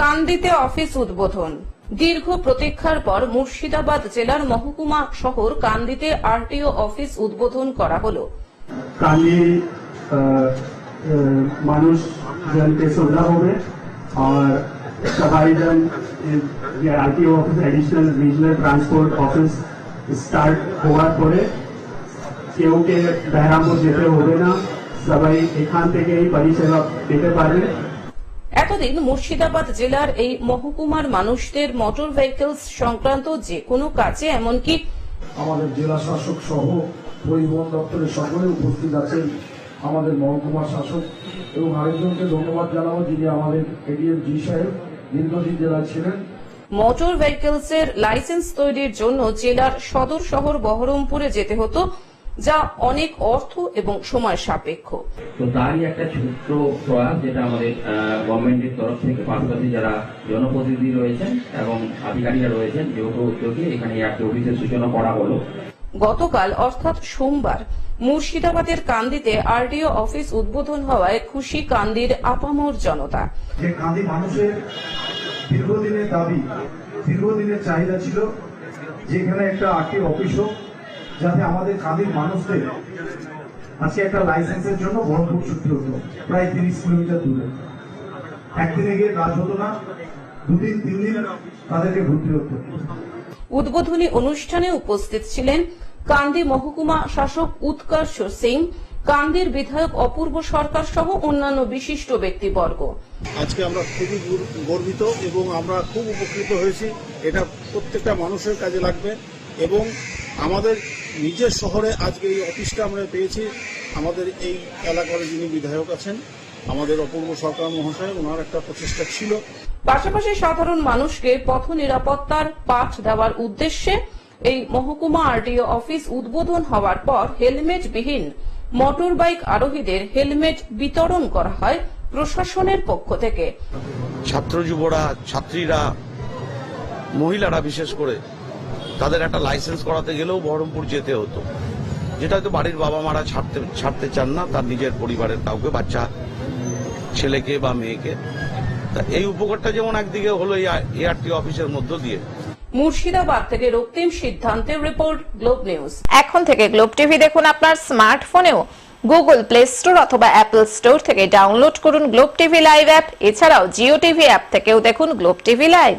কান্দিতে office উদ্বোধন দীর্ঘ প্রতীক্ষার পর মুর্শিদাবাদ জেলার মহকুমা শহর কান্দিতে আরটিও অফিস উদ্বোধন করা হলো কালি মানুষ জনকে सुविधा होवे और सफाई जन RTO office additional regional transport office start হওয়ার পরে কেউকে বেহরামপুর যেতে হবে না সবাই এখান থেকেই পরিষেবা পেতে পারবে এতদিন মুর্শিদাবাদ জেলার এই মহকুমার মানুষদের মোটর ভেহিকলস সংক্রান্ত যে কোনো কাজে এমনকি আমাদের জেলা শাসক সহ পরিবহন দপ্তরের সকলে উপস্থিত আছেন আমাদের মহকুমা শাসক এবং আরেকজনকে ধন্যবাদ জানাব যিনি আমাদের এডিএম জি সাহেব দীর্ঘদিন জেলায় ছিলেন। মোটর ভেহিকলস এর লাইসেন্স তৈরির জন্য জেলার সদর শহর বহরমপুরে যেতে হতো। যা অনেক অর্থ এবং সময় সাপেক্ষ। তো তারই একটা ছোট্ট প্রয়াস যেটা আমাদের গভর্নমেন্টের তরফ থেকে পাশাপাশি যারা জনপ্রতিনিধি রয়েছেন এবং আধিকারিকরা রয়েছেন যেহেতু উদ্যোগে এখানে একটা অফিসের সূচনা করা হলো। গতকাল অর্থাৎ সোমবার মুর্শিদাবাদের কান্দিতে আরডিও অফিস উদ্বোধন হওয়ায় খুশি কান্দির আপামর জনতা। যে কাঁদি মানুষের দীর্ঘদিনের দাবি দীর্ঘদিনের চাহিদা ছিল যেখানে একটা আরটি অফিস হোক যাতে আমাদের কাঁদির মানুষদের আজকে একটা লাইসেন্সের জন্য বহরমপুর ছুটতে হতো প্রায় তিরিশ কিলোমিটার দূরে। একদিনে গিয়ে কাজ হতো না দুদিন তিন দিন তাদেরকে ঘুরতে হতো। উদ্বোধনী অনুষ্ঠানে উপস্থিত ছিলেন কান্দি মহকুমা শাসক উৎকর্ষ সিং কান্দির বিধায়ক অপূর্ব সরকার সহ অন্যান্য বিশিষ্ট ব্যক্তিবর্গ। আজকে আমরা খুবই গর্বিত এবং আমরা খুব উপকৃত হয়েছি। এটা প্রত্যেকটা মানুষের কাজে লাগবে এবং আমাদের নিজের শহরে আজকে এই অফিসটা আমরা পেয়েছি। আমাদের এই এলাকার যিনি বিধায়ক আছেন আমাদের অপূর্ব সরকার মহাশয় ওনার একটা প্রচেষ্টা ছিল। পাশাপাশি সাধারণ মানুষকে পথ নিরাপত্তার পাঠ দেওয়ার উদ্দেশ্যে এই মহকুমা আরটিও অফিস উদ্বোধন হওয়ার পর হেলমেট বিহীন মোটর বাইক আরোহীদের হেলমেট বিতরণ করা হয় প্রশাসনের পক্ষ থেকে। ছাত্র যুবরা ছাত্রীরা মহিলারা বিশেষ করে তাদের একটা লাইসেন্স করাতে গেলেও বহরমপুর যেতে হতো। যেটা হয়তো বাড়ির বাবা মারা ছাড়তে ছাড়তে চান না তার নিজের পরিবারের কাউকে বাচ্চা ছেলেকে বা মেয়েকে। তা এই উপকারটা যেমন একদিকে হলো এআরটি অফিসের মধ্য দিয়ে। মুর্শিদাবাদ থেকে রক্তিম সিদ্ধান্তের রিপোর্ট গ্লোব নিউজ। এখন থেকে গ্লোব টিভি দেখুন আপনার স্মার্টফোনেও। গুগল প্লে স্টোর অথবা অ্যাপল স্টোর থেকে ডাউনলোড করুন গ্লোব টিভি লাইভ অ্যাপ। এছাড়াও জিও টিভি অ্যাপ থেকেও দেখুন গ্লোব টিভি লাইভ।